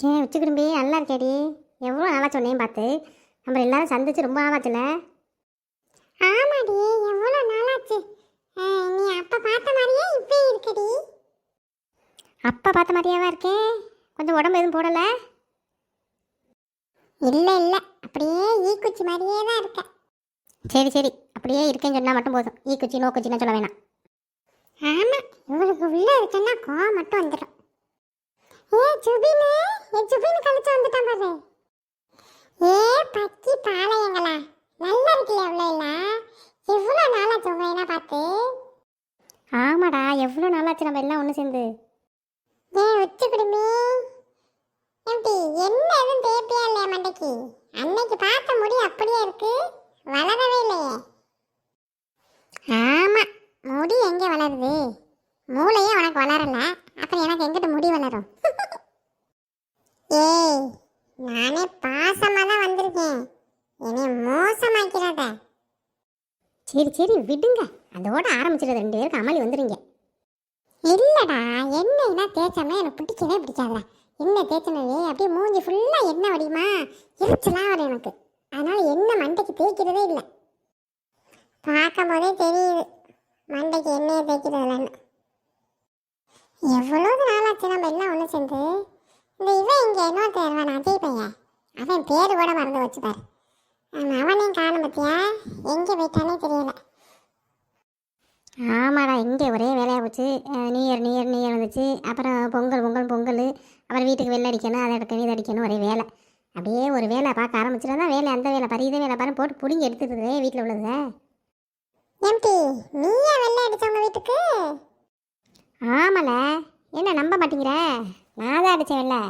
சே வச்சுக்கிடும்பி நல்லா இருக்கேடி. எவ்வளோ நாளாக சொன்னேன் பார்த்து நம்ம எல்லாரும் சந்திச்சு ரொம்ப நாளாச்சுல. ஆமாடி எவ்வளோ நாளாச்சு. நீ அப்போ பார்த்த மாதிரியே இப்போ இருக்குடி. அப்பா பார்த்த மாதிரியாவா இருக்கேன் கொஞ்சம் உடம்பு எதுவும் போடலை? இல்லை இல்லை. அப்படியே ஈக்குச்சி மாதிரியே தான் இருக்க. சரி சரி. அப்படியே இருக்கேன்னு சொன்னால் மட்டும் போதும். ஈ குச்சி நோ குச்சின்னு சொல்ல வேணாம். ஆமாம் இவளுக்கு உள்ள இருக்குன்னா கோவம் மட்டும் வந்துடும் ஏ சுபினு. ஏ சுபினு கழிச்சு வந்துட்டான் பாரு. ஏ பக்கி பாளையங்களா? நல்லா இருக்குல்ல எவ்வளோ இல்லை எவ்வளோ நாளாச்சு உங்க என்ன பார்த்து? ஆமாடா எவ்வளோ நாளாச்சு நம்ம எல்லாம் ஒன்று சேர்ந்து? ஏ வச்சு குடுமி. எப்படி என்ன எதுவும் தேப்பியா இல்லையா மண்டைக்கு? அன்னைக்கு பார்த்த முடி அப்படியே இருக்கு வளரவே இல்லையே. ஆமா முடி எங்க வளருது? மூளையே உனக்கு வளரல அப்புறம் எனக்கு எங்கிட்ட முடி வளரும் ஏய் நானே பாசமா தான் வந்திருக்கேன் என்னை மோசமாக்கிறாத சரி சரி விடுங்க. அதோட ஆரம்பிச்சிடுறது. ரெண்டு பேருக்கு அமளி வந்துடுங்க இல்லடா எண்ணெய்னா தேய்ச்சோம்னா எனக்கு பிடிக்கவே பிடிக்காதுடா. எண்ணெய் தேய்ச்சனவே அப்படியே மூஞ்சி ஃபுல்லாக எண்ணெய் வடியுமா? எரிச்சலாக வரும் எனக்கு. அதனால எண்ணெய் மண்டைக்கு தேய்க்கிறதே இல்லை. பார்க்கும் போதே தெரியுது மண்டைக்கு எண்ணெயை தேய்க்கிறது இல்லைன்னு எவ்வளவு நாளாச்சு நம்ம எல்லாம் ஒன்று சேர்ந்து? இந்த இவன் இங்கே இன்னொருத்தர் வருவான் அஜய் பையன். அவன் பேர் கூட மறந்து வச்சுப்பார் எங்கே போயிட்டானே தெரியல. ஆமாடா இங்கே ஒரே வேலையாக போச்சு. New year new year new year வந்துச்சு. அப்புறம் பொங்கல் பொங்கல் பொங்கல். அப்புறம் வீட்டுக்கு வெள்ளை அடிக்கணும் அதை அடிக்கணும் இதை அடிக்கணும் ஒரே வேலை. அப்படியே ஒரு வேலை பார்க்க ஆரம்பிச்சிட்டா தான் வேலை அந்த வேலை பாரு இதை வேலை பாரு போட்டு பிடிங்கி எடுத்துடுது வீட்டில் உள்ளதை. எம்பி நீயா வெள்ளை அடிச்சவங்க வீட்டுக்கு? ஆமால என்ன நம்ப மாட்டேங்கிற? நான் தான் அடித்தேன் வெள்ளை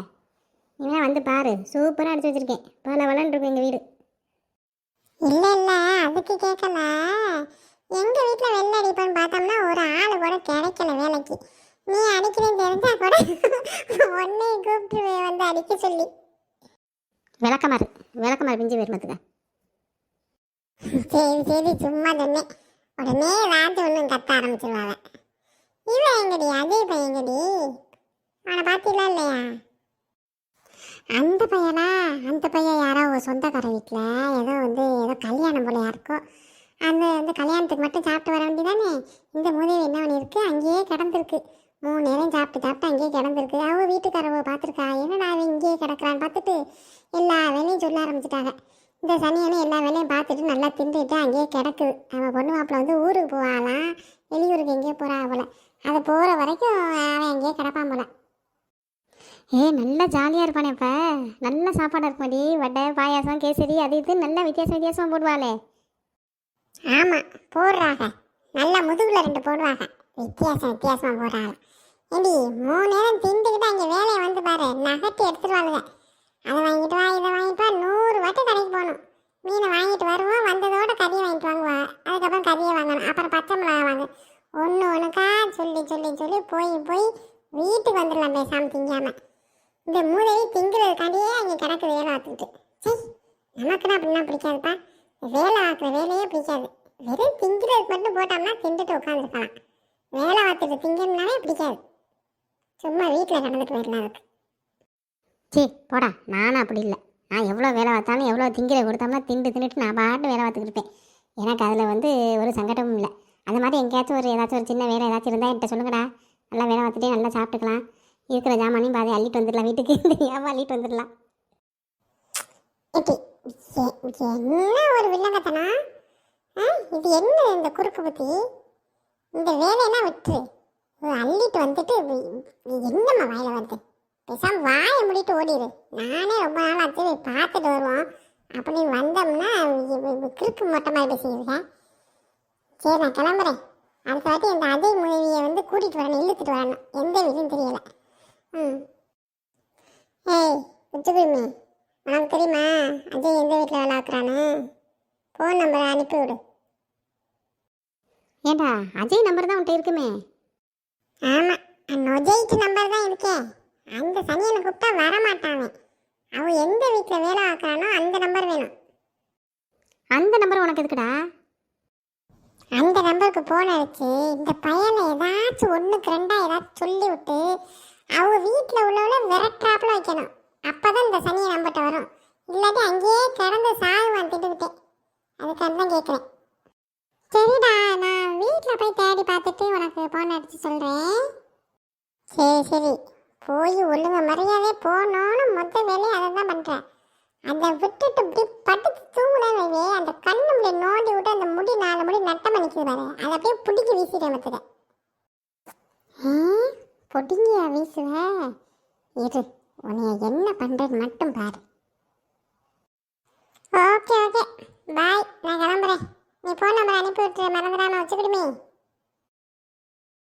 நீலாம் வந்து பாரு சூப்பராக அடிச்சு வச்சிருக்கேன். பல வளன்னு இருக்கும் எங்கள் வீடு. இல்ல இல்ல அதுக்கு கேட்கல எங்க வீட்ல வெள்ளை அடிப்போன்னு பார்த்தோம்னா ஒரு ஆளு கூட கிடைக்கல வேலைக்கு. நீ அடிக்கிறேன்னு தெரிஞ்சா கூட உன்னை கூப்பிட்டு வந்து அடிக்க சொல்லி. விளக்கமாறு விளக்கமாறு பிஞ்சு வருமத்துக்க சரி சரி சும்மா சொன்னேன். உடனே ஏதாச்சும் ஒன்றும் கத்த ஆரம்பிச்சிருவாங்க இவன் எங்கடி அஜய் பையன் எங்கடி? அவனை பார்த்தீங்களா இல்லையா? அந்த பையனா? அந்த பையன் யாரோ ஒரு சொந்தக்கார வீட்டில் ஏதோ வந்து ஏதோ கல்யாணம் போல யாருக்கோ. அந்த அந்த கல்யாணத்துக்கு மட்டும் சாப்பிட்டு வர வேண்டியதானே? இந்த மூதேவி என்ன பண்ணியிருக்கு? அங்கேயே கிடந்திருக்கு. மூணு நேரம் சாப்பிட்டு சாப்பிட்டு அங்கேயே கிடந்திருக்கு. அவ வீட்டுக்காரவ பார்த்துருக்கா? என்னடா அவன் இங்கேயே கிடக்குறான்னு பார்த்துட்டு எல்லா வேலையும் சொல்ல ஆரம்பிச்சிட்டாங்க. இந்த சனியனும் எல்லா வேலையும் பார்த்துட்டு நல்லா தின்றுட்டு அங்கேயே கிடக்குது அவன் பொண்ணு மாப்பிள்ள வந்து ஊருக்கு போவாளாம். வெளியூருக்கு எங்கேயோ போகிறா போல. அது போகிற வரைக்கும் அவன் எங்கேயே கிடப்பான் போல. ஏ நல்லா ஜாலியாக இருப்பானே இப்போ. நல்ல சாப்பாடாக இருக்குமாடி? வடை பாயாசம் கேசரி அது இது. நல்ல வித்தியாசம் வித்தியாசமாக போடுவாளே. ஆமாம் போடுறாங்க. நல்லா முதுகுல ரெண்டு போடுவாங்க வித்தியாசம் வித்தியாசமாக போடுறாங்க. ஏடி மூணு நேரம் திண்டுக்கிட்டு அங்கே வேலையை வந்து பாரு. நகட்டி எடுத்துருவாளுங்க. அதை வாங்கிட்டு வா இதை வாங்கிட்டு வா. நூறு வாட்டி கடைக்கு போகணும். மீனை வாங்கிட்டு வருவோம். வந்ததோட கறியை வாங்கிட்டு வாங்குவா அதுக்கப்புறம் கறியை வாங்கணும். அப்புறம் பச்சை மிளகா வாங்க. ஒன்று ஒன்றுக்கா சொல்லி சொல்லி சொல்லி போய் போய் வீட்டுக்கு வந்துடலாம் பேசாமல் திங்காமல் இந்த மூதவி திங்கிறதுக்காண்டியே அங்கே கிடக்கு வேலை ஆத்துக்கிட்டு. சரி நமக்குன்னு அப்படின்னா பிடிக்காதுப்பா. வேலை ஆக்குற வேலையே பிடிக்காது. வெறும் திங்கிறதுக்கு மட்டும் போட்டோம்னா திண்டுட்டு உட்காந்துருக்கலாம் வேலை ஆத்துட்டு திங்கணும்னாலே பிடிக்காது. சும்மா வீட்டில் கடந்துட்டு போயிடலாம் அதுக்கு. சரி போடா நானும் அப்படி இல்லை. நான் எவ்வளோ வேலை பார்த்தாலும் எவ்வளோ திங்கிற கொடுத்தோம்னா திண்டு தின்னுட்டு நான் பாட்டு வேலை பார்த்துக்கிட்டு இருப்பேன். எனக்கு அதில் வந்து ஒரு சங்கடமும் இல்லை. அந்த மாதிரி எங்கேயாச்சும் ஒரு ஏதாச்சும் ஒரு சின்ன வேலை ஏதாச்சும் இருந்தால் என்கிட்ட சொல்லுங்கடா. நல்லா வேலை பார்த்துட்டே நல்லா சாப்பிட்டுக்கலாம். இருக்கிற ஜாமானையும் பாதி அள்ளிட்டு வந்துடலாம். வீட்டுக்கு தெரியாமல் அள்ளிட்டு வந்துடலாம். என்ன ஒரு வில்லங்கத்தனா ஆ, இது என்ன இந்த குறுக்கு புத்தி? இந்த வேலையெல்லாம் விட்டுரு அள்ளிட்டு வந்துட்டு என்னம்மா வாயில வருது? பேசாம வாயை முடிட்டு ஓடிடு நானே ரொம்ப நாள் ஆச்சு பார்த்துட்டு வருவோம். அப்படி வந்தோம்னா கிறுக்கு மொட்டை மாதிரி பேசிடுவேன் சரி நான் கிளம்புறேன். அடுத்த வாட்டி இந்த அஜய் மூவியை வந்து கூட்டிகிட்டு வரணும் இழுத்துட்டு வரணும். எந்த வீடும் தெரியலை. ம். ஏய் உச்சுக்குருமி உனக்கு தெரியுமா அஜய் எந்த வீட்டில் வேலை பார்க்குறான்னு ஃபோன் நம்பரை அனுப்பி விடு ஏண்டா அஜய் நம்பர் தான் உன்ட்ட இருக்குமே? ஆமாம் நொஜைட்டு நம்பர் தான் இருக்கே. அந்த சனியனை கூப்பிட்டா வர மாட்டாங்க அவன் எந்த வீட்டில் வேலை பார்க்குறானோ அந்த நம்பர் வேணும். அந்த நம்பர் உனக்கு எதுக்குடா? அந்த நம்பருக்கு ஃபோன் அடிச்சு இந்த பையனை ஏதாச்சும் ஒன்றுக்கு ரெண்டா ஏதாச்சும் சொல்லி விட்டு வீட்டில் உள்ளவளை விரட்டாப்புல வைக்கணும். அப்பதான் இந்த சனியை நம்பிட்ட வரும். இல்லாட்டி அங்கேயே கிடந்து சாகுவான் திட்டுக்கிட்டே. அதுக்காக தான் கேட்குறேன் சரிடா நான் வீட்டில் போய் தேடி பார்த்துட்டு உனக்கு ஃபோன் அடித்து சொல்கிறேன் சரி சரி. போய் ஒழுங்க மரியாதை போனோன்னு மொத்த வேலையை அதை தான் பண்ணுறேன் அதை விட்டுட்டு இப்படி படுத்து தூங்குனேன் வைவே அந்த கண்ணு முடி நோண்டி விட்டு அந்த முடி நாலு முடி நட்டம் பண்ணிக்குது பாரு. அதை அப்படியே பிடிக்கி வீசிட்டேன் மொத்தத்தை வீசுவ இரு உன்னைய என்ன பண்ணுறது மட்டும் பாரு. Okay okay. பாய் நான் கிளம்புறேன். நீ ஃபோன் நம்பர் அனுப்பி விட்டு மறந்துடாமல் வச்சுக்கிடுமே.